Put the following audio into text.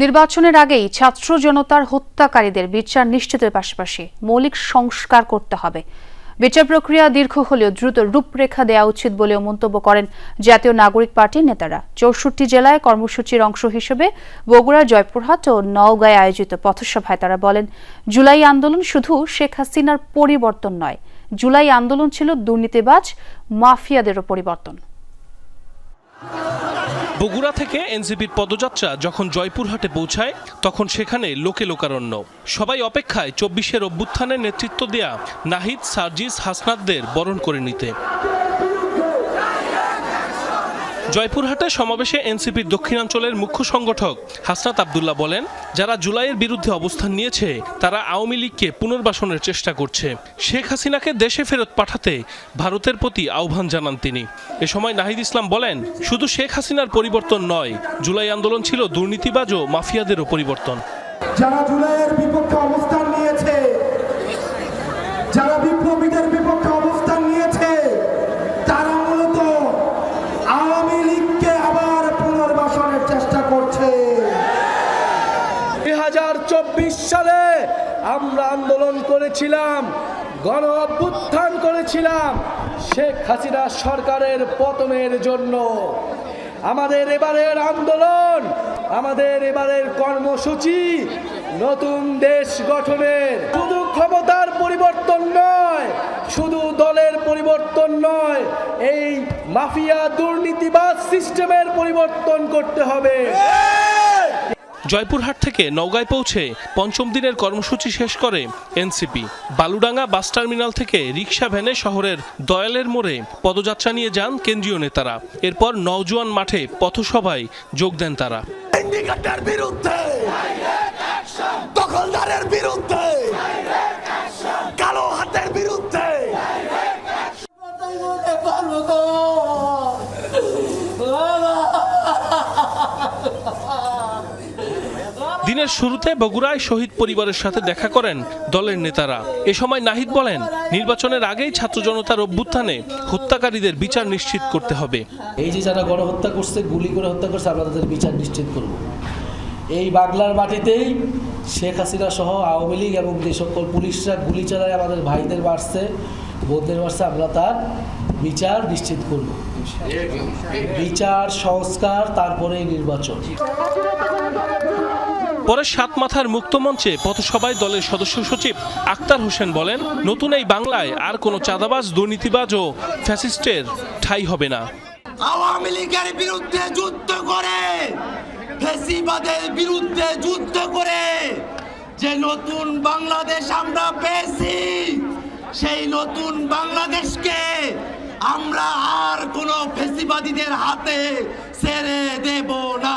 নির্বাচনের আগেই ছাত্র জনতার হত্যাকারীদের বিচার নিশ্চিতের পাশাপাশি মৌলিক সংস্কার করতে হবে। বিচার প্রক্রিয়া দীর্ঘ হলেও দ্রুত রূপরেখা দেওয়া উচিত বলেও মন্তব্য করেন জাতীয় নাগরিক পার্টির নেতারা। চৌষট্টি জেলায় কর্মসূচির অংশ হিসেবে বগুড়া, জয়পুরহাট ও নওগাঁয় আয়োজিত পথসভায় তারা বলেন, জুলাই আন্দোলন শুধু শেখ হাসিনার পরিবর্তন নয়। জুলাই আন্দোলন ছিল দুর্নীতিবাজ, মাফিয়াদেরও পরিবর্তন। বগুড়া থেকে এনসিপির পদযাত্রা যখন জয়পুরহাটে পৌঁছায়, তখন সেখানে লোকে লোকারণ্য। সবাই অপেক্ষায় চব্বিশের অভ্যুত্থানের নেতৃত্ব দেয়া নাহিদ সার্জিস হাসনাতদের বরণ করে নিতে। জয়পুরহাটে সমাবেশে এনসিপির দক্ষিণাঞ্চলের মুখ্য সংগঠক হাসনাত আবদুল্লাহ বলেন, যারা জুলাইয়ের বিরুদ্ধে অবস্থান নিয়েছে, তারা আওয়ামী লীগকে পুনর্বাসনের চেষ্টা করছে। শেখ হাসিনাকে দেশে ফেরত পাঠাতে ভারতের প্রতি আহ্বান জানান তিনি। এ সময় নাহিদ ইসলাম বলেন, শুধু শেখ হাসিনার পরিবর্তন নয়, জুলাই আন্দোলন ছিল দুর্নীতিবাজ ও মাফিয়াদেরও পরিবর্তন। যারা জুলাইয়ের বিপক্ষে সালে আমরা আন্দোলন করেছিলাম, গণ অভ্যুত্থান করেছিলাম, শেখ হাসিনা সরকারের পতনের জন্য। আমাদের এবারের আন্দোলন, আমাদের এবারের কর্মসূচি নতুন দেশ গঠনের। শুধু ক্ষমতার পরিবর্তন নয়, শুধু দলের পরিবর্তন নয়, এই মাফিয়া দুর্নীতিবাদ সিস্টেমের পরিবর্তন করতে হবে। জয়পুরহাট থেকে নওগাঁয় পৌঁছে পঞ্চম দিনের কর্মসূচি শেষ করে এনসিপি। বালুডাঙ্গা বাস টার্মিনাল থেকে রিক্সা ভ্যানে শহরের দয়ালের মোড়ে পদযাত্রা নিয়ে যান কেন্দ্রীয় নেতারা। এরপর নওজোয়ান মাঠে পথসভায় যোগ দেন তারা। বিরুদ্ধে! দখলদারের বিরুদ্ধে! দিনের শুরুতে বগুড়ায় শহীদ পরিবারের সাথে দেখা করেন দলের নেতারা। এ সময় নাহিদ বলেন, নির্বাচনের আগেই ছাত্র জনতার অভ্যুত্থানে হত্যাকারীদের বিচার নিশ্চিত করতে হবে। এই যে যারা গণহত্যা করছে, গুলি করে হত্যা করছে, আমরা তাদের বিচার নিশ্চিত করব। এই বাংলার মাটিতেই শেখ হাসিনা সহ আওয়ামী লীগ এবং যে সকল পুলিশরা গুলি চালায় আমাদের ভাইদের মারছে, বোনদের মারছে, আমরা তার বিচার নিশ্চিত করব। বিচার, সংস্কার তারপরে নির্বাচন। পরে সাত মাথার মুক্ত মঞ্চে পথসভায় দলের সদস্য সচিব আক্তার হোসেন বলেন, নতুন এই বাংলায় আর কোনো চাঁদাবাজ, দুর্নীতিবাজ ও ফ্যাসিস্টের ঠাই হবে না। আওয়ামী লীগের বিরুদ্ধে যুদ্ধ করে, ফেসিবাদের বিরুদ্ধে যুদ্ধ করে, যে নতুন বাংলাদেশ আমরা পেয়েছি, সেই নতুন বাংলাদেশকে আমরা আর কোনো ফেসিবাদীদের হাতে ছেড়ে দেব না।